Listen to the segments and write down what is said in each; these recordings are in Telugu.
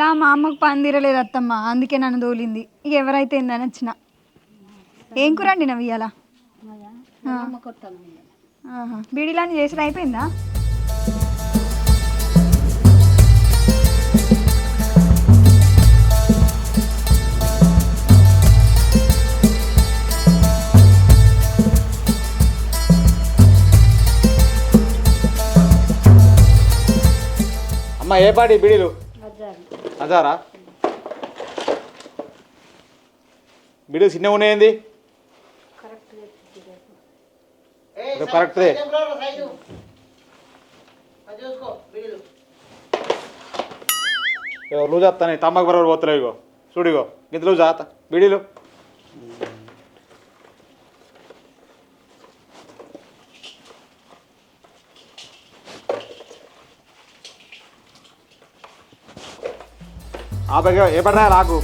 ఇలా మా అమ్మకు పని తీరలేదు అత్తమ్మ. అందుకే నన్ను దోలింది ఇక ఎవరైతే ఏందని వచ్చిన. ఏం కూర అండి నవ్వు ఇవాళ బీడీలాని చేసిన అయిపోయిందా? అమ్మ ఏ పాటి బిడీలు? అదారా? బిడీలు చిన్నగా ఉన్నాయండి కరెక్టే లూజ్ వస్తాను తమ్మకు బరోబర్ పోతలేవు ఇగో. చూడు ఇగో గింత లూజ్ ఆత బిడీలు ఆ పైగా ఏ పడ్డా రాకు.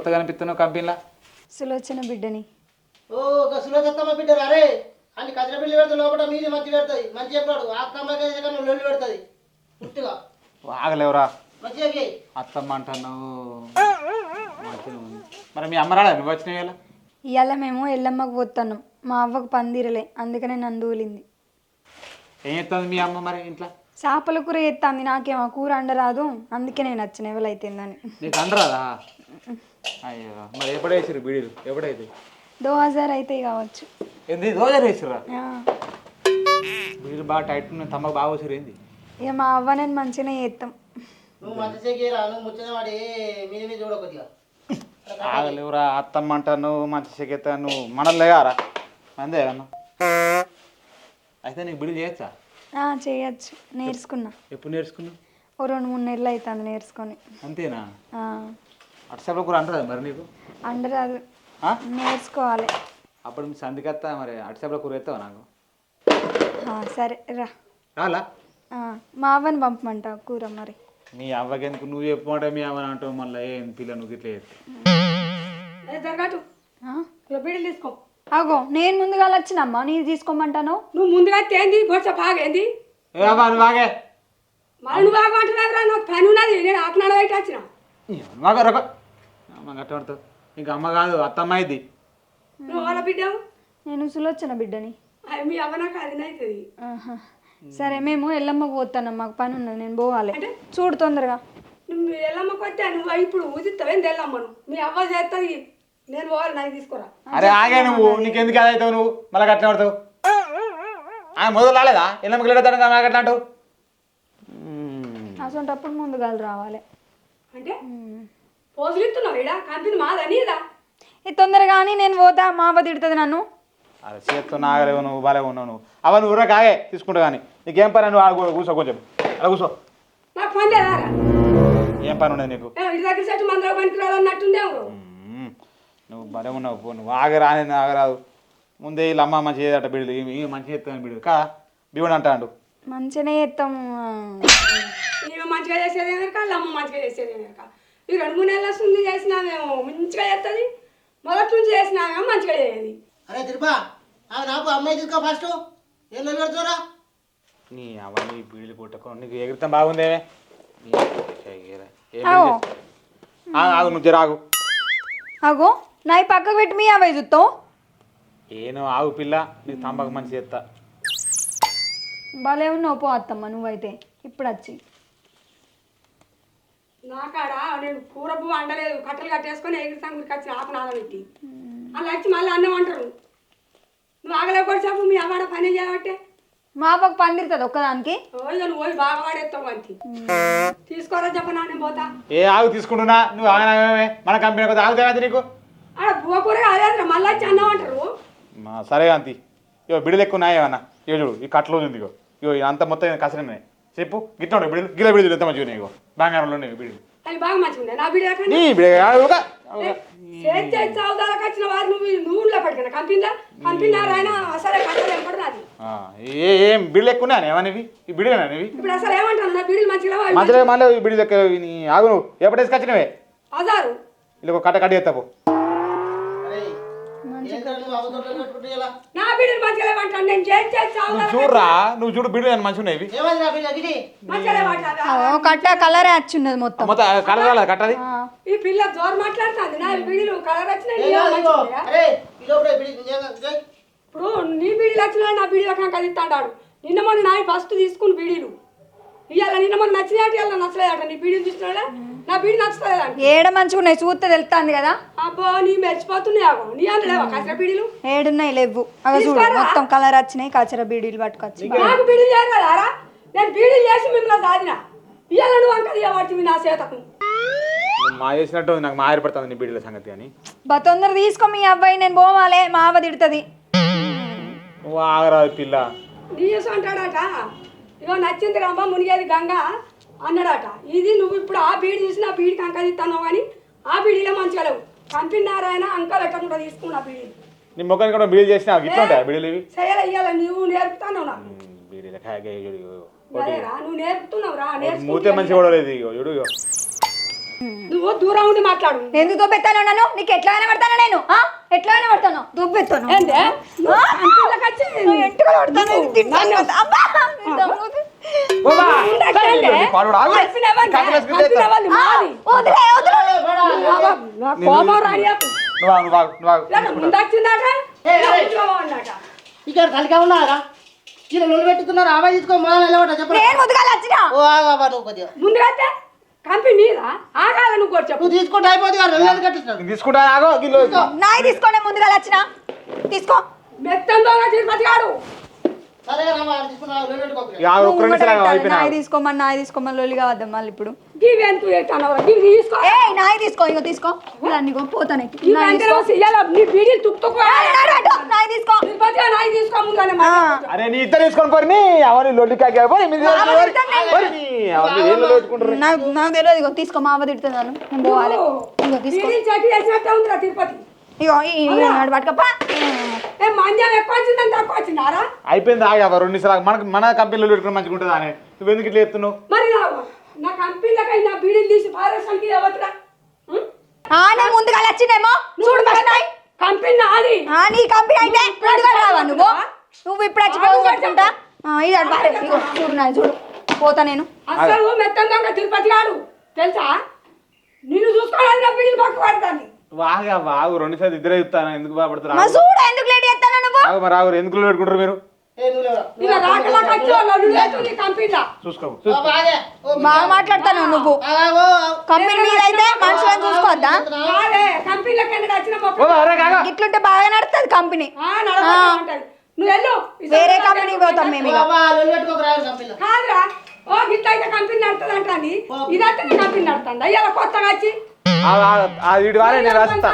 కొత్తగా అనిపిస్తున్నావు కంపెనీలా? సులోచన బిడ్డని. ఓ గసులో చెత్తమ్మ బిడ్డరు అరే! అని కదిన బిల్లు పెడితే లోపల మీది మంచి పెడుతుంది. మంచి చెప్పాడు ఆ అత్తమ్మకి నువ్వు లొల్లి పెడుతుంది. గుర్తుగా ఆగలేవురా. మంచిగా చేయి. అత్తమ్మ. మరి మీ అమ్మ రాడా నువ్వు వచ్చినావు ఇలా ఇవాళ మేము ఎల్లమ్మకు పోతున్నాం. మా అవ్వకు పని తీరలే అందుకనే నన్ను దోలింది ఏం చేస్తుంది మీ అమ్మ మరి ఇంట్లో? చేపల కూర ఎత్తాంది నాకేమో కూర అండరాదు. అందుకే నేను వచ్చిన. ఎవరైతుందని నీకు అనరాదా అయ్యో మరి ఎప్పుడేసారు బీడీలు? ఎప్పుడైతే? దో హజార్ అయితే కావచ్చు. ఏంది? రోజా వేసిరా ఆ, బీడీలు బాగా టైట్ ఉన్నాయి తమ్మకు బాగా వచ్చారు ఏంది? ఇక మా అవ్వ నేను మంచిగానే చేస్తాం నువ్వు మంచి చెయ్యరా నువ్వు ముచ్చిన వాడి మీద మీద చూడ కొద్దిగా ఆగలేవురా అత్తమ్మ అంటాను మంచి చెక్కెత్తాను మనల్ని లేగారా? అందే అన్న అయితే నీకు బిడీలు చేయొచ్చా? ఆ, చేయొచ్చు. నేర్చుకున్నా. ఎప్పుడు నేర్చుకున్నావు? ఓ రెండు మూడు నెలలు అవుతుంది నేర్చుకొని. అంతేనా? ఆ, అట్సప్లో కూడా అంటారా మరి నీకు? అండరాదు ఆ? నేర్చుకోవాలి. అప్పుడు మీ సందికత్తా మరి అట్సప్లో కూర ఎత్తావా నాకు? ఆ, సరే రా. రాలా? ఆ, మా అవ్వని పంపమంట కూర మరి. మీ అవ్వకెందుకు? నువ్వు చెప్పమంటే మీ అవ్వని అంటావు మళ్ళీ ఏం పిల్ల నువ్వు ఇట్లా చేస్తే. జరగటు. ఆ? బీడీలు తీసుకో. అగో నేను ముందుగా వచ్చినమ్మా నీది తీసుకోమంటాను? నువ్వు ముందుగా తేంది బొచ్చ బాగేంది ఏ అవ్వ నువ్వు ఆగే. మరి నువ్వు బాగా అంటున్నావురా నాకు పని ఉన్నది. నేను ఆకునాడ బయట వచ్చిన. మాకు రొక అమ్మ గట్ట పడుతుంది. ఇంకా అమ్మ కాదు అత్తమ్మ ఇది నువ్వు వాళ్ళ బిడ్డవు? నేను సులోచన బిడ్డని. అవి మీ అవ్వ నాకు అది అవుతుంది. ఆహా. సరే మేము ఎల్లమ్మకు పోతాను మాకు పని ఉన్నది నేను పోవాలి. అంటే? చూడు తొందరగా. నువ్వు ఎల్లమ్మకి వస్తే నువ్వు ఇప్పుడు ఉదిస్తావేంది ఎల్లమ్మను మీ అవ్వ చేస్తుంది నేను పోవాలి నాకు తీసుకురా. అరే ఆగే నువ్వు నీకెందుకు అది అవుతావు నువ్వు? మళ్ళీ గట్ల పడతావు. ఆయన మొదలు రాలేదా? ఎల్లమ్మకి లేడతాను కదా గట్లా అంటావు? అసంటప్పుడు ముందుగా రావాలి. అంటే? ఇస్తున్నావు ఇడా? కంపెనీ మాదని ఇదా ఏ తొందరగా అని నేను పోతా మా అవ్వ తిడుతుంది నన్ను. అరే చేత్తో నాగలేవు నువ్వు బాలే ఉన్నావు నువ్వు. అవ నువ్వు ఊరక ఆగే తీసుకుంటా కానీ నీకేం పని నువ్వు ఆడ కూ- కూర్చో కొంచెం అలా కూర్చో. నాకు పని లేదా ఏం పని ఉండదు నీకు? ఇటు దగ్గర చెట్టు మ్మ్. నువ్వు భలే ఉన్నావు పో నువ్వు ఆగరాని ఆగరాదు ముందే వీళ్ళ అమ్మ మంచి చేయదట బిడ్డలు ఈ మంచి చేస్తాను బిడ్డలు కా బివుడు అంటాడు. మంచిగానే చేస్తాము మంచిగా చేసేది అమ్మ మంచిగా చేసేది ఈ రెండు మూడు నెలల వస్తుంది చేసినామేమో మంచిగా చేస్తుంది మొదటి నుంచి చేసినామేమో మంచిగా చేయదు అరే తిరుపా ఆమె నాకు అమ్మాయి తీసుకో ఫస్ట్ ఏం లొల్లి పెడుతురా నీ అవన్నీ బీడీలు కొట్టకు నీకు ఎగురుతాం బాగుందేమే ఆగు. చేస్తా- ఆగు, నువ్వు నా ఈ పక్కకు పెట్టి మీ అవ్వ చూస్తావు ఏనో ఆగు పిల్ల నీకు తంబాకు మంచి చేస్తా భలే ఉన్నావు పో అత్తమ్మ నువ్వైతే. ఇప్పుడు వచ్చి నాకాడ? నేను కూర పువ్వు అండలేదు కట్టెలు కట్టేసుకొని ఎగిరిస్తాను గురికి వచ్చి ఆకు నానబెట్టి. అలా వచ్చి మళ్ళీ అన్నం అంటారు. నువ్వు ఆగలేకపోతే చెప్పు మీ అమ్మాడ పని చేయబట్టే మా అవ్వకు పని తిరుతుంది ఒక్కదానికి. ఓ ఇక నువ్వు పోయి బాగా వాడేస్తావు అంతే తీసుకోరా చెప్పనా నేను పోతా. ఏ ఆగు తీసుకుంటున్నా? నువ్వు ఆగనామే మన కంపెనీ కొద్ది ఆగుతావేంటి నీకు? ఆడ పువ్వ కూర అదే మళ్ళీ వచ్చి అన్నం అంటారు. సరే అంతి ఇవో బిడలు ఎక్కువ ఉన్నాయేమన్నా ఇగో చూడు ఈ కట్లో ఉంది ఇగో ఇగో అంత మొత్తం కసరనే చెప్పు. గిట్ల బిడి గిల బిడి ఎంత మంచిగా ఇగో. బంగారంలో ఉన్నాయి బిడి. అవి బాగా మంచిగా ఉన్నాయి నా బిడ్డ నీ బిడి చేతి చౌదాలకు వచ్చిన వారు నువ్వు నూనెలో పెట్టుకున్నా. కంపెనీలో కంపెనీలో ఆయన అసలే కట్టలు ఎంపడు నాది. ఏ ఏం బిడ్లు ఎక్కువ ఏమనేవి ఈ బిడినా అనేవి బిడ్డలు మధ్యలో మళ్ళీ బిడి లెక్క ఆగు నువ్వు. ఎప్పుడు వేసుకొచ్చినవే అదారు. ఇలా కట్ట కట్టి ఎత్తాపు అరే ఏంటో నువ్వు అవతల పెట్టుకుంటే ఇలా నా బిడ్డలు మంచిగా లేవంటాను నేను చూడరా నువ్వు చూడు మంచిగా ఉన్నాయి మంచిగా కట్ట కలరే వచ్చిన్నది మొత్తం. మొత్తం కలర్ రాలేదు కట్టది? ఈ పిల్ల జోరు మాట్లాడుతుంది నా బిడ్డలు కలర్ వచ్చినాయి. ఇప్పుడు నీ బీడీలు వచ్చినా నా బీడీల కంక ఇస్తాడాడు నిన్న మొన్న నాయి ఫస్ట్ తీసుకుని బీడీలు. ఇవాళ నిన్న మొన్న నచ్చినట్టు ఇవాళ నచ్చలేదట. నీ బీడీలు చూసినాడా నా బీడీ నచ్చలేదంట ఏడ మంచిగా ఉన్నాయి? చూస్తే తెలుస్తుంది కదా? అబ్బో నీ మెరిచిపోతున్నాయి నీ అనలేవా కసర బీడీలు? ఏడున్నాయి లేవు అగ చూడు. మొత్తం కలర్ వచ్చినాయి కచర బీడీలు పట్టుకొచ్చి నాకు బీడీలు చేయరు కదా నేను బీడీలు చేసి మిమ్మల్ని సాధిన ఇవాళ నువ్వు అంక తీయబడుతుంది నా చేతకు. నువ్వు మా చేసినట్టు నాకు మా నీ సంగతి అని బా తొందర తీసుకో మీ అబ్బాయి నేను పోవాలే మా అవ్వ తిడుతుంది. ఆగరాదు పిల్ల. అంటాడట. ఇగో నచ్చింది రమ్మ మునిగేది గంగ అన్నాడట. ఇది నువ్వు ఇప్పుడు ఆ బీడి చూసి నా బీడికి అంక తీస్తాను కానీ ఆ బీడీలో మంచిగా లేవు. కంపెనీ నారాయణ అంక పెట్టకుండా తీసుకున్నా బీడీ నీ ముఖానికి కూడా బిడీలు చేసినా గిట్ల ఉంటాయి బిడీలు ఇవి? ఇయ్యాల నువ్వు నేర్పుతాను నాకు. బిడీలు నువ్వు నేర్పుతున్నావు రా నేర్చుకుంటూ మూతే మంచిగా కూడా లేదు ఇగో చూడు నువ్వు దూరం ఉండి మాట్లాడు ఎందుకు దొబ్బెత్తాను నన్ను నీకు ఎట్లా పడతాను నేను ఆ? ఎట్లా పడతాను దొబ్బెత్తాను ఏందే నువ్వు కంపెనీలోకి వచ్చి ఎంటుకలు పడతాను తింటాను కదా. అబ్బా, తింటాను. బాబా, ఉండకండి. పాడు కూడా ఆగు. కంపెనీ ఎవరిది? కంపెనీ వేసుకుంటే కంపెనీ ఎవరిది? మాది. వదిలే వదిలే ఏ, బడా. నా కోపం రానియకు. నువ్వు ఆగు, నువ్వు ఆగు, నువ్వు ఆగు. లేదా ముందొచ్చిందట ఇలా కూర్చోమన్నట. ఇక్కడ కలిగా ఉన్నారా ఇక్కడ నూనె పెట్టుకున్నారు తీసుకో మొదలు నిలబడ్డా చెప్పరా నేను ముదుగాలు వచ్చిన ఓ ఆగా నువ్వు కొద్దిగా ముందుగా అయితే కంపెనీ నీదా ఆగాల నువ్వు కూడా చెప్పు. నువ్వు తీసుకుంటే అయిపోతుంది కదా రెండు తీసుకుంటా ఆగో నాయి తీసుకోండి ముందుగాలు వచ్చిన తీసుకో. మెత్తంతో తిరుపతి గాడు నాయి తీసుకోమని నాయి మళ్ళీ ఇప్పుడు? తీసుకో. నాయి తీసుకో పోతానే. అరే నీ ఇద్దరు తీసుకొని అవన్నీ లొల్లి నాకు తెలియదు ఇగో మా అవ్వ తిడుతున్నాను. పోవాలి. ఇగో తిరుపతి. ఇగో ఈ ఈ నాడు పట్టుకప్ప ఏ మంజం ఎక్కువ వచ్చిందని తక్కువ వచ్చిందారా అయిపోయింది ఆగి అవ్వ రెండు. మనకు మన కంపెనీలో పెట్టుకుని మంచిగా ఉంటుంది అని. నువ్వు ఎందుకు ఇట్లా మరి నా నా కంపెనీలకై నా బీడీలు తీసి పారేసానికి ఎవరురా ఆ నేను ముందుగా వచ్చినేమో చూడు మరి నాయి కంపెనీ నాది. ఆ నీ కంపెనీ అయితే ముందుగా రావా నువ్వు? నువ్వు ఇప్పుడు వచ్చి పోగు పట్టుకుంటా ఆ, ఇది అటు పారే. ఇగో చూడు నాయి చూడు. పోతా నేను. అసలు మెత్తంగా తిరుపతి గాడు. తెలుసా? నిన్ను చూసుకోవడానికి నా బీడీలు పక్క పడతాను అవ్వ ఆగు రెండు సార్లు ఇద్దరే చెప్తాను? ఎందుకు బాధపడతారు మా. చూడు ఎందుకు లేట్ చేస్తాను నువ్వు? ఆగు మరి ఆగు. ఎందుకు పెట్టుకుంటారు మీరు? ఇలా రాకలా కంపెనీలో? చూసుకో. బాగే. ఓ బాగా మాట్లాడతాను నువ్వు. కంపెనీ మీద అయితే మనుషులను చూసుకోవద్దా? వచ్చిన మొక్క అరే కాగా. ఇట్లుంటే బాగా నడుస్తుంది కంపెనీ. ఆ, నడవకుండా ఉంటది. నువ్వు వెళ్ళు. ఈసారి వేరే నాకు కంపెనీకి పోతాం మేము ఇక. కాదురా. ఓ గిట్ల అయితే కంపెనీ నడుతుంది అంటాంది ఇదైతే నీ కంపెనీ నడుతుంది? అయ్యాల కొత్తగా వచ్చి ఆ- వీడి వారే నేను రాస్తా.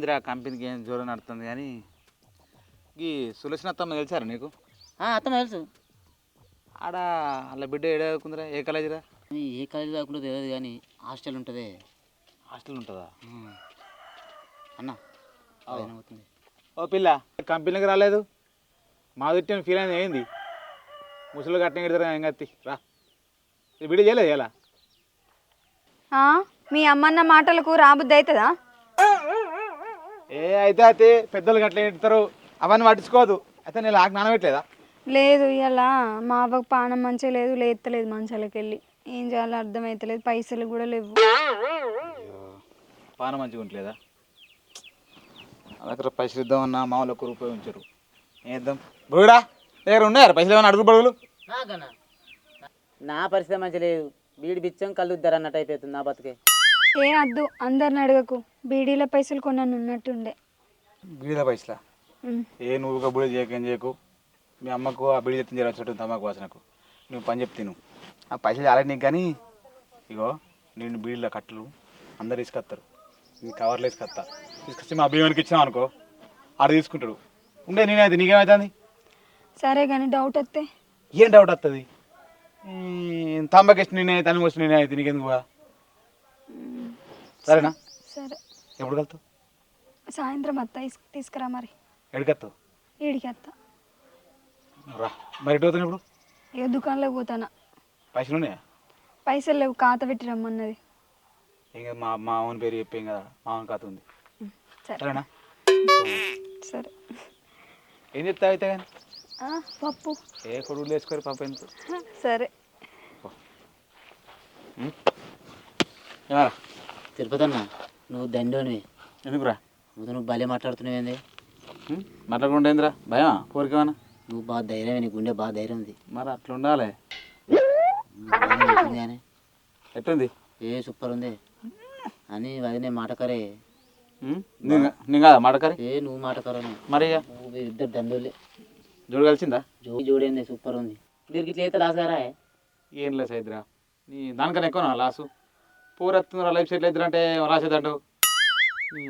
నడుతుంది ఆ కంపెనీకి ఏం జ్వరం నడుతుంది కానీ ఈ సులక్షణ అత్తమ్మ తెలిసారా నీకు? ఆ, అత్తమ్మ తెలుసు. ఆడ అలా బిడ్డ ఏడాకుందిరా ఏ కాలేజీరా ఏ కాలేజీ కాకుండా తెలియదు కానీ హాస్టల్ ఉంటుంది. హాస్టల్ ఉంటుందా. అన్న అవుతుంది. ఓ పిల్ల కంపెనీకి రాలేదు? మా తిట్టిన ఫీల్ అయింది ఏంది? ముసలు కట్టిన కడతారు ఏం కత్తి? రా. వీడియో చేయలేదు ఎలా ఆ, మీ అమ్మన్న మాటలకు రాబుద్ది అవుతుందా? ఏ అయితే అయితే పెద్దలు గట్ల ఎడతారు అవన్నీ పట్టించుకోదు అయితే నేను నాకు నానబెట్టలేదా? లేదు ఇలా మా అవ్వకు పానం మంచిగా లేదు లేత్తలేదు మంచాలకి వెళ్ళి. ఏం చేయాలో అర్థమవుతలేదు పైసలు కూడా లేవు. పాన మంచిగా ఉండలేదా దగ్గర పైసలు ఇద్దామన్నా మామూలు ఒక్క రూపాయి ఉంచారు. ఏం ఇద్దాం బుడా దగ్గర ఉన్నాయారు పైసలు ఏమన్నా అడుగు బడుగులు? నా పరిస్థితి మంచి లేదు. బీడి బిచ్చం కళ్ళు ఇద్దరు అన్నట్టు అయిపోతుంది నా బతుకే. ఏ అద్దు అందరిని అడగకు. బీడీల పైసలు కొన్నాను ఉన్నట్టుండే బీడీల పైసలా. ఏ నువ్వు ఒక బుడి చేయకేం చేయకు. మీ అమ్మకు ఆ బీడి చెత్తం జరగచ్చు తమాకు వాసనకు. నువ్వు పని చెప్తే నువ్వు ఆ పైసలు చాలా నీకు కానీ ఇగో నేను బీడీల కట్టలు అందరు తీసుకొస్తారు. నీ కవర్లు వేసుకొస్తా తీసుకొచ్చి మా అభిమానికి ఇచ్చినావు అనుకో ఆడ తీసుకుంటాడు. ఉండే నేనైతే నీకేమవుతుంది సరే కానీ డౌట్ వస్తే? ఏం డౌట్ వస్తుంది తంబకేసి నేనే తను వచ్చి నేనే అయితే నీకెందుకు? సరేనా? సరే. ఎప్పుడు కలుతావు? సాయంత్రం అత్త తీస్- తీసుకురా మరి. ఎడికెత్తావు? ఈడికి అత్త రా. మరి ఎటు అవుతాను ఇప్పుడు? ఇక దుకాణంలోకి పోతానా. పైసలు ఉన్నాయా? పైసలు లేవు ఖాతా పెట్టి రమ్మన్నది ఇంకా మా మా అవుని పేరు చెప్పాం కదా మా అవుని కథ ఉంది. సరే. సరేనా? సరే. ఏం చెప్తావు అయితే కానీ? ఆ, పప్పు. ఏ కొడుకులు వేసుకోరు పాప ఎందుకు? సరే. ఏమరా? తిరుపతి అన్న నువ్వు దండోనివి. ఎందుకురా? నువ్వు నువ్వు భలే మాట్లాడుతున్నావేంది? మాట్లాడకుండా ఏందిరా? భయమా? పోరికేమన్నా నువ్వు బాగా ధైర్యం నీ గుండె బాగా ధైర్యం ఉంది. మరి అట్లా ఉండాలి. కానీ ఎట్టుంది? ఏ సూపర్ ఉంది. అని వదినే మాటకరే. ఉం? నీ- నీ కాదా మాటకరి? ఏ నువ్వు మాటకరను. మరి ఇద్దరు దండోలే. జోడు కలిసిందా? జో జోడేంది సూపర్ ఉంది. దీనికి ఇట్లా అయితే రాసారా ఏం లేదు సైద్రా నీ దానికన్నా ఎక్కువ లాసు? పూరెత్తుందిరా లైఫ్ సెటిల్ అవుతుందంటే రాసేదండు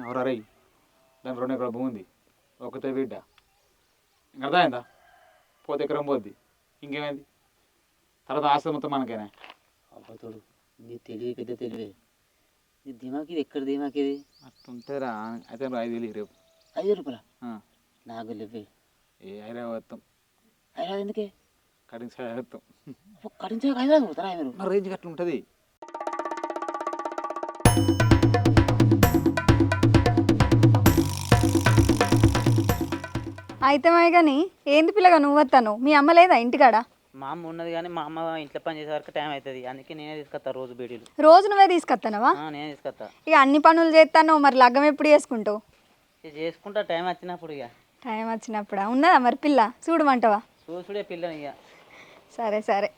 ఎవరా దాని రెండు ఎకరాల భూమి ఉంది. ఒకతే బిడ్డ. ఇంక అర్థమైందా? పోతే ఎకరం పోద్ది. ఇంకేమైంది? తర్వాత ఆస్తి మొత్తం మనకేనా? అబ్బతోడు నీ తెలివి పెద్ద తెలివే. నీ దిమాక్ ఇది ఎక్కడ దిమాక్ ఇది? అట్లుంటేరా అయితే ఐదు వేలు రేపు. ఐదు రూపాయల? నాకు లేవే ఏ ఐరావు వస్తాం ఐదు ఎందుకే? కటింగ్ సైడ్ వస్తాం కడించా ఐదు పోతారా మీరు? మరి రేంజ్ అట్లా ఉంటుంది అయితే మాయ కానీ ఏంది పిల్లగా నువ్వు వస్తాను మీ అమ్మ లేదా ఇంటికాడ? మా అమ్మ ఉన్నది కానీ మా అమ్మ ఇంట్లో పని చేసే వరకు టైం అవుతుంది అందుకే నేనే తీసుకొస్తా రోజు బీడీలు. రోజు నువ్వే తీసుకొస్తానవా ఆ, నేనే తీసుకొస్తా ఇక అన్ని పనులు చేస్తాను మరి లగ్గం ఎప్పుడు చేసుకుంటావు? ఇది చేసుకుంటా టైం వచ్చినప్పుడు ఇక. టైం వచ్చినప్పుడా? ఉన్నదా మరి పిల్ల? చూడమంటావా చూసుడే పిల్లని ఇక. సరే సరే.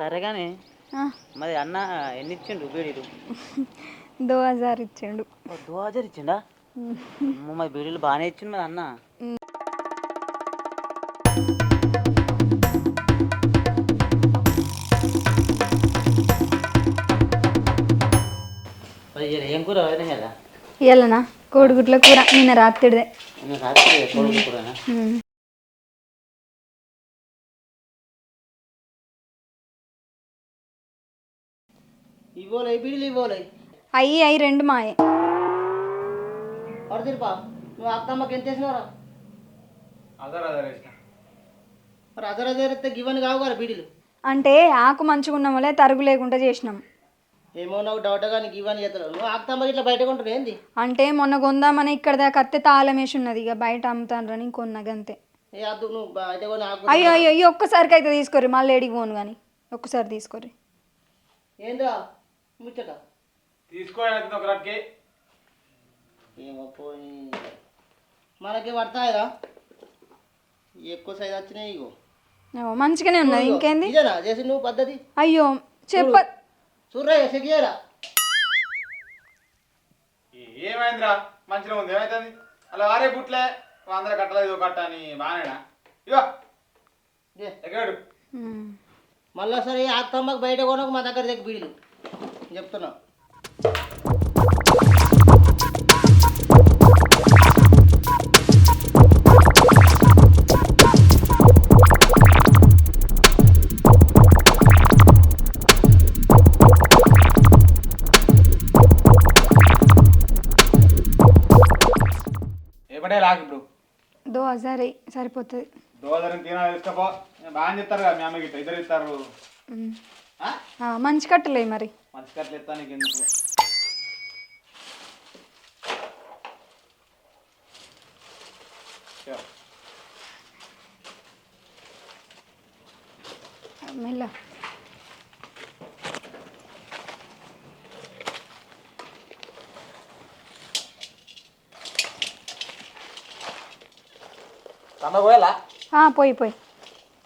సరే కానీ ఆ, మరి అన్న ఎన్ని ఇచ్చిండు బీడీలు? దో హజార్ ఇచ్చిండు ఓ, దో హజార్ ఇచ్చిండా మరి బీడీలు బాగానే ఇచ్చిండు మరి అన్న. ఏం కూర కదా ఇయ్యాలనా? కోడిగుడ్ల కూర నిన్న రాత్రిదే. నేను రాత్రి కూరనా ఉమ్. ఇవ్వలే బీడీలు ఇవ్వలే. అయ్యి అయ్యి రెండు మాయే. పడతిరిపా నువ్వు అత్తమ్మకి ఎంత వేసినారా అదర్ అదర్ వేసిన. మరి అదర అదరిస్తే గివని కావు కదా బీడీలు. అంటే ఆకు మంచిగా ఉన్నాం వల్లే తరుగు లేకుండా చేసినాం. ఏమో నాకు డౌట్ కానీ గివని నువ్వు అత్తమ్మకి ఇట్లా బయట ఏంది? అంటే మొన్న కొందామని ఇక్కడ దాకా అత్తే తాళం వేసి ఉన్నది. ఇక బయట అమ్ముతాను కొన్నా గంతే. ఏ అద్దు నువ్వు బయట కొని ఆకు అయ్యో అయ్యో ఈ ఒక్కసారికి అయితే తీసుకోర్రి. మళ్ళీ ఏడికి పోను కానీ ఒక్కసారి తీసుకోర్రి. ఏంద్రా? ముచ్చట. తీసుకోవాలి ఒక ఏమో పోయి మనకి పడతాయిరా ఎక్కువ సైజ్ వచ్చినాయి ఇగో. మంచిగానే ఉన్నది ఇంకేంది? ఇదేనా? చేసి నువ్వు పద్ధతి? అయ్యో చెప్ప చూడరా చెక్ చేయరా? ఏమైందిరా? మంచిగా ఉంది. ఏమైతుంది? అలా వారే గుట్లే అందరూ కట్టలేదు కట్ట అని బాగానేనా ఇగో. ఉమ్. మళ్ళా సరే ఈ అత్తమ్మకి బయట కొనకు మా దగ్గర దగ్గర బీడీలు చెప్తున్నా. ఒకటే లాక్ ఇప్పుడు. దో సరే సరిపోతుంది. దోదరం తినాలి తీసుకపో. బాగా చెప్తారు కదా మీ అమ్మకి ఇద్దరు ఇస్తారు. ఆ? మంచి కట్టలే మరి. మంచి కట్లు ఇస్తా నీకు ఎందుకు. మెల్ల. తమ పోయాలా? పోయి పోయి.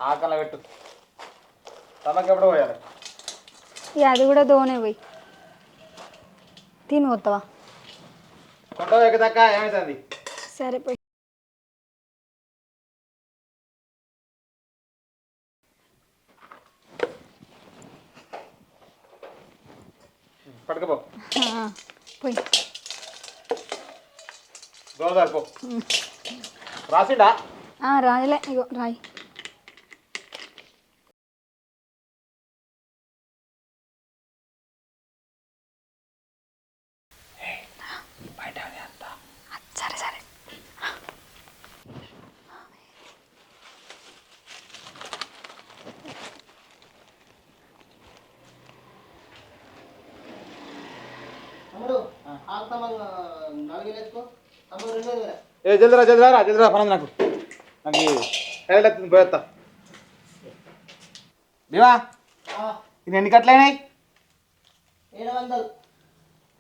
ఆకలి పెట్టు. తమకి ఎప్పుడు పోయాలి? ఇక అది కూడా దోనే పోయి. తిని పోతావా కొండ ఎక్కదాకా ఏమవుతుంది సరే పోయి. పట్టుకపో. ఆ, పోయి. గోదావరి పో. రాసిండా? రాయలే ఇగో రాయి. సరే సరే. ఏ జల్దిరా జల్దిరా జల్దిరా పని నాకు. హెల్డ్ అవుతుంది పోయేస్తా దేవా ఇది ఎన్ని కట్లయినాయి ఏడు వందలు.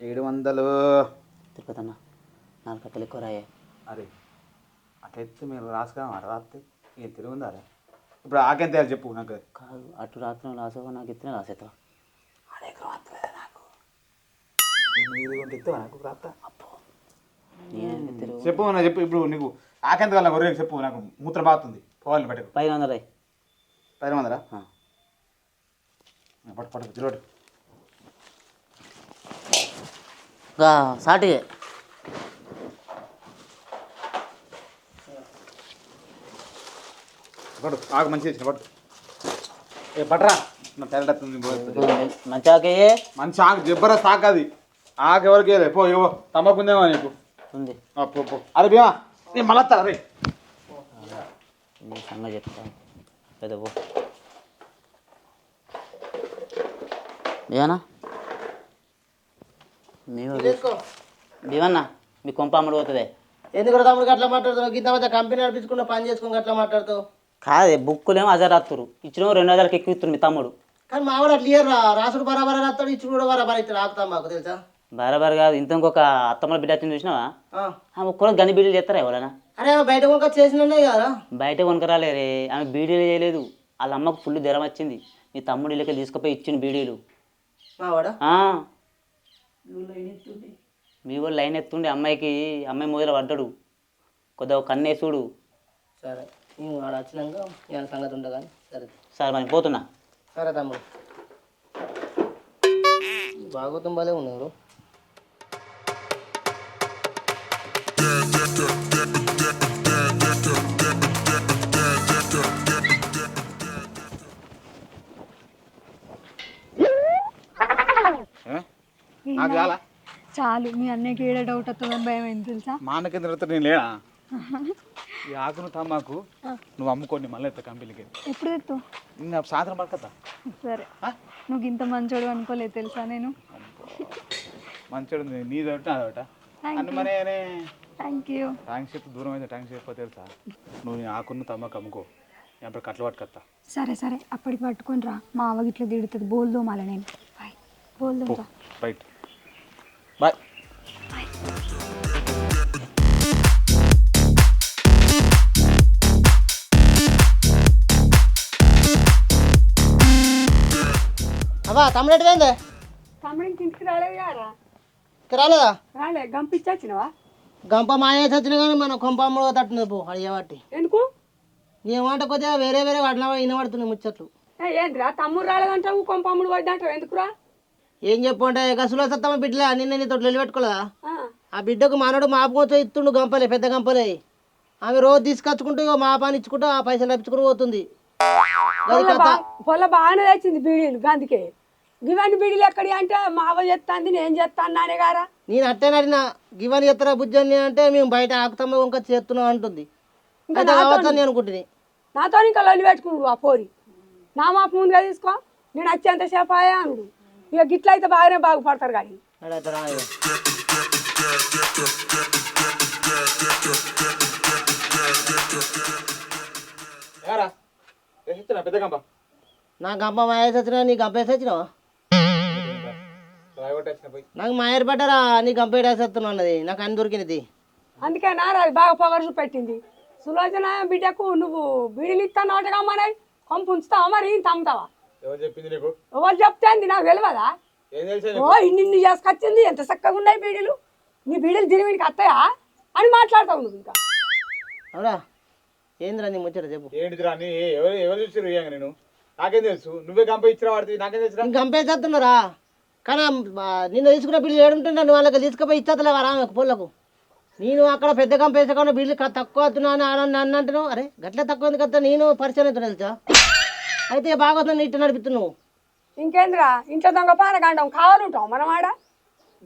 ఏడు వందలు. తిరుపతి అన్న నాలుగు కట్టలు ఎక్కువ రాయే. అరే అటైతే మీరు రాసుకురా రాస్తే ఏం తిరుగుందా రే ఇప్పుడు ఆకేం తెలియదు చెప్పు నాకు. కాదు అటు రాత్రి రాసావా నాకు ఇత్తనే రాసేస్తావా అడే రాత్రి నాకు? మీరు ఇస్తావా నాకు రాస్తా నేను తిరుగు. చెప్పు నా చెప్పు ఇప్పుడు నీకు. ఆకెంత కాలం గొర్రె చెప్పు నాకు మూత్రం బాగుతుంది పోవాలి బయటకు. పైన వందలు పది వందరా. పట్టు పట్టు తిరోడు సాటి పట్టు ఆకు మంచిగా ఇచ్చిన పట్టు. ఏ వస్తుంది, పోతుంది. మంచిగా మంచి ఆకు జబ్బర సాకు అది. ఆకు ఎవరికి. పో ఇవ్వ. తమ్మకుందేమో నీకు. ఉంది. అరే భీమా. నేను మళ్ళా రే. నీ సంగతి చెప్తా. పెద్ద పో. దేవనా మేము తీసుకో దేవన్నా మీ కొంప అమ్ముడు పోతుంది. ఎందుకు తమ్ముడు అట్లా మాట్లాడుతున్నావు? గింత మధ్య కంపెనీ నడిపించుకున్న పని చేసుకుని అట్లా మాట్లాడుతావు? కాదే బుక్కులేమో హజార్ రాత్తురు. ఇచ్చిన రెండు హజార్కి ఎక్కువ ఇస్తారు మీ తమ్ముడు. కానీ మావాడు అట్లా ఇయ్యరు రా. రాసుడు బరాబర్ రాస్తాడు ఇచ్చుడు కూడా బరాబర్ ఇస్తాడు ఆకుతాం మాకు తెలుసా? బరాబర్ కాదు. ఇంత ఇంకొక అత్తమ్మల బిడ్డ వచ్చింది చూసినావా? ఆ. ఆమె కూడా గని బీడీలు చేస్తారా ఎవరైనా? అరే ఆమె బయట కొనుక చేసిననే కదా. బయట కొనుకరాలేరే ఆమె బీడీలు చేయలేదు. వాళ్ళ అమ్మకు ఫుల్ జ్వరం వచ్చింది. మీ తమ్ముడు ఇళ్ళకి తీసుకుపోయి ఇచ్చిన బీడీలు. మీ కూడా లైన్ ఎత్తుండే. అమ్మాయికి అమ్మాయి మొదలు పడ్డాడు. కొద్దిగా కన్నేసుడు సరే. నేను వాడు వచ్చినాక సంగతి కానీ? సరే. సరే మరి పోతున్నా. సరే తమ్ముడు. బాగోతం బాలే ఉన్నారు. నాకు చాలా చాలు మీ అన్నయ్యకి ఏడ డౌట్ వస్తుందని భయం అయింది తెలుసా? మా అన్నకి నేను లేనా? ఈ ఆకును తమ్మాకు నువ్వు అమ్ముకోండి మళ్ళీ ఎత్తా కంపెనీకి. ఎప్పుడు నిన్న సాయంత్రం పడకతా సరే? నువ్వు ఇంత మంచోడు అనుకోలేదు తెలుసా నేను? మంచిగా ఉంది. నీది ఒకటి నాది ఒకట. Thank అన్ని మనే థ్యాంక్ యూ ట్యాంక్స్ చెప్పి దూరం అయితే ట్యాంక్స్ చెప్పి తెలుసా? నువ్వు ఆకును తమ్మకు అమ్ముకో. అప్పుడు కట్టలు పట్టుకొస్తా. సరే సరే. అప్పటికి పట్టుకొని రా. మా అవ్వ ఇట్లా తిడుతుంది. బోల్దో మళ్ళీ నేను. బాయ్ బోల్దో రా రైట్ బాయ్ అబ్బా తమ్ముడు ఎటు పోయిందే? తమ్ముడికి ఇంటికి రాలేదు కారా ఇక్కడ రాలేదా? రాలే గంపించొచ్చినవా గంప మాయ చచ్చిన కానీ మన కొంప అమ్ముడు తట్టున్నది పో అడిగేవాటి ఎందుకు? ఏమంట కొద్దిగా వేరే వేరే వాటిలో వినబడుతున్నాయి ముచ్చట్లు. ఏ, ఏందిరా తమ్ముడు రాలేదంటావు కొంపమ్ముడు పడ్డంటావు ఎందుకురా? ఏం చెప్పు అంటే గసులో సత్తమ్మ బిడ్డలే నిన్న నీతో నిలబెట్టుకోలేదా ఆ, ఆ బిడ్డకు మానవుడు మాపుకొచ్చో ఇస్తుండు గంపలే పెద్ద గంపలే. ఆమె రోజు తీసుకొచ్చుకుంటూ ఇగో మా పని ఇచ్చుకుంటూ ఆ పైసలు రప్పించుకుని పోతుంది. కథ. బా- పొల్ల బాగానే తెచ్చింది బీడీలు గందుకే. ఇవన్నీ బీడీలు ఎక్కడి అంటే మా అవ్వ చెప్తాంది నేను చెప్తాను నానే గారా? నేను అట్టే నడినా గివని ఎత్తరా బుజ్జని అంటే మేము బయట ఆకుతమ్మ ఇంకా చేస్తున్నాం అంటుంది. ఇంకా అయితే కావచ్చు అనుకుంటుంది నాతో ఇంకా లొల్లి పెట్టుకున్నాడు ఆ పోరి. నా మాపు ముందుగా తీసుకో నేను వచ్చేంతసేపు ఆయా అనుడు ఇక గిట్ల అయితే బాగానే బాగుపడతారు కానీ. వేసిస్తున్నా నా గంప మాయేసి వచ్చినా నీ గంప నాకు మాయర్ పడ్డారా నీ గంప వేసి వస్తున్నావు అన్నది. నాకు అన్ని దొరికినది. అందుకే నారాది బాగా పొగరు పెట్టింది సులోచన బిడ్డకు నువ్వు బీడీలు ఇస్తాను ఒకటిగా కొంపు ఉంచుతావా మరి ఇంత అమ్ముతావా? ఎవరు చెప్పింది నీకు? ఎవరు తెలియదా ఏం తెలిసా ఓ ఇన్ని ఇన్ని చేసుకొచ్చింది ఎంత చక్కగా ఉన్నాయి బీడీలు నీ బీడీలు తిని వీడికి అత్తయా? అని మాట్లాడతావు నువ్వు ఇంకా. అవునా? ఏందిరా నీ ముచ్చట చెప్పు. ఏంటిదిరా నీ? ఎవరు ఎవరు చూసారు ఇయ్యంగా నేను నాకేం తెలుసు? నువ్వే కంప ఇచ్చిన వాడితే నాకేం తెలుసురా? నీ గంప వేసి వస్తున్నారా కానీ నిన్న తీసుకున్న బిల్లు ఏడుంటుంటే నువ్వు వాళ్ళకి తీసుకుపోయి ఇచ్చేతలేవా రా పొలకు నేను అక్కడ పెద్ద కంప వేసుకున్న బిల్లు తక్కువ అవుతున్నాను అని నన్ను అంటున్నావు అరే గట్ల తక్కువ ఉంది కదా నేను పరిచయం అవుతున్నా తెలుసా? అయితే బాగా అవుతుంది ఇట్టు నడిపిస్తున్నావు. ఇంకేంద్రా? ఇంట్లో దొంగ పానగాండం కావాలంటాం మనం ఆడ?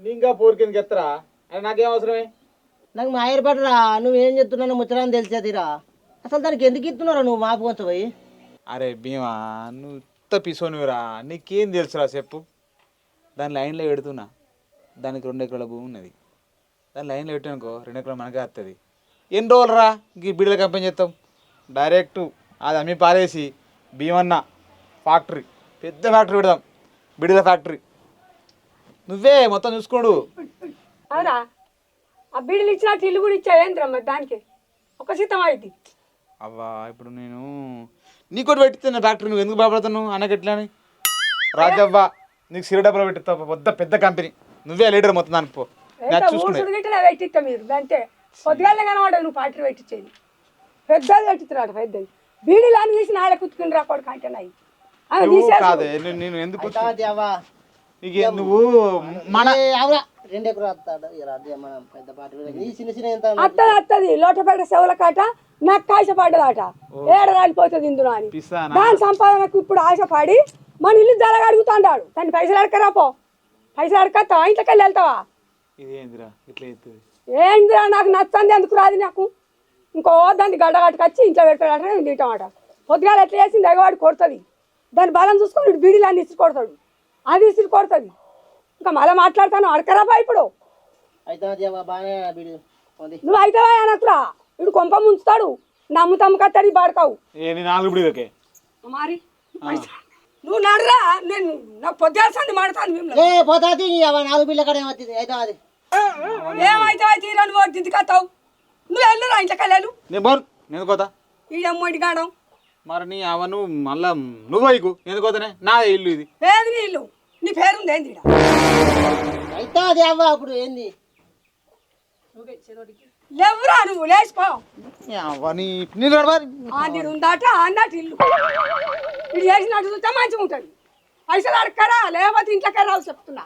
నీ ఇంకా పోరికింది ఎత్తరా? అని నాకేం అవసరమే? నాకు మా ఆయర్ పడరా నువ్వు ఏం చెప్తున్నావు ముచ్చరాని తెలిసేదిరా అసలు దానికి ఎందుకు ఇస్తున్నారా నువ్వు మాపు కొంచెం అరే భీమా నువ్వు ఇంత పిసోనివిరా నీకేం తెలుసురా చెప్పు? దాని లైన్లో పెడుతున్నా. దానికి రెండు ఎకరాల భూమి ఉన్నది. దాని లైన్లో పెట్టానుకో రెండు ఎకరాలు మనకే వస్తుంది ఎన్ని రోజులు రా? ఈ బిడ్డల కంపెనీ చేస్తాం డైరెక్ట్ అది అమ్మి పారేసి భీమన్న ఫ్యాక్టరీ పెద్ద ఫ్యాక్టరీ పెడదాం. బిడ్డల ఫ్యాక్టరీ. నువ్వే మొత్తం చూసుకోడు. అవునా? ఆ బీడీలు ఇచ్చినట్టు ఇల్లు కూడా ఇచ్చావేంద్రా మరి దానికి? ఒక సీతం అయింది అవ్వా ఇప్పుడు నేను నీకోటి పెట్టిస్తున్నా ఫ్యాక్టరీ నువ్వు ఎందుకు బాధపడుతున్నావు? అన్నకి ఎట్లా అని రాజవ్వ నీకు సిర డబ్బులు పెట్టిస్తావు. పెద్ద పెద్ద కంపెనీ. నువ్వే లీడర్ మొత్తం దానికి పో. నాకు చూసుకునే. ఊసుడు గిట్ల పెట్టిస్తా మీరు. అంతే. పొద్దుగాలే కనబడదు నువ్వు పార్టీ పెట్టించేది. పెద్దది పెట్టిస్తున్నాడు పెద్దది బీడీలు అని తీసి నాಳೆ కుట్టుకుని రా కొడుకు అంటే నాయి ఆమె నువ్వు తీసేసి కాదే నేను- నేను ఎందుకు వచ్చి- అది అవ్వా నీకు ఏ- నువ్వు మన ఏ, అవురా. రెండు ఎకరాలు వస్తాడు ఇక రాజు మన పెద్ద పార్టీ నీ చిన్న చిన్న ఎంత అత్తది అత్తది. లోటపేట సెవల కాట నాకు కాశ పడ్డదాట. ఏడ రాలిపోతుంది ఇందులో అని. దాని సంపాదనకు ఇప్పుడు ఆశపడి మన ఇల్లు జలగా అడుగుతాడాడు. దాన్ని పైసలు అడకరా పో. పైసలు అడకత్తావా ఇంట్లోకి వెళ్ళి వెళ్తావా? ఇదేందిరా? ఇట్లా అవుతుంది ఏందిరా నాకు నచ్చంది ఎందుకు రాదు నాకు. ఇంకో దాన్ని గడ్డ కట్టుకొచ్చి ఇంట్లో నేను తింటామట పొద్దుగాల ఎట్లా చేసింది ఎగవాడు కొడుతుంది. దాని బలం చూసుకొని బీడీలు అన్ని ఇసురు కొడతాడు. అది ఇసురు కొడుతుంది. ఇంకా మళ్ళీ మాట్లాడతాను. అడకరా బా ఇప్పుడు? అయితే నువ్వు అయితేవా అనకురా. ఇడు కొంప ముంచుతాడు. నమ్ము తమ్ముకత్తడి బాడకావు ఏ నీ నాలుగు బిడ్డలకే మరి? నువ్వు నడరా. నేను నాకు పొద్దుగాల్సింది మాడతాను మిమ్మల్ని. ఏ పోతాది నీ అవ్వ. నాలుగు బిళ్ళ కడ ఏమవుతుంది అయితే ఏమైతే తీరా నువ్వు ఒకటి నువ్వు వెళ్ళురా ఇంట్లోకి వెళ్ళాను నేను బోన్ నేను కోతా ఈడమ్మడి గాడం మరి నీ అవను మళ్ళా నువ్వు అయికు ఎందుకు కోతనే నా ఇల్లు ఇది. ఏది నీ ఇల్లు? నీ పేరుంది ఏంది ఈడ? అయితే అది అవ్వ అప్పుడు ఏంది? లేవురా నువ్వు లేచిపో అవని నీళ్ళు నడవాలి ఆంది ఉందాట అన్నట్టు ఇల్లు. ఇది చేసినట్టు చూస్తే మంచిగా ఉంటుంది. పైసలు అడక్కరా లేకపోతే ఇంట్లోకి రావు చెప్తున్నా.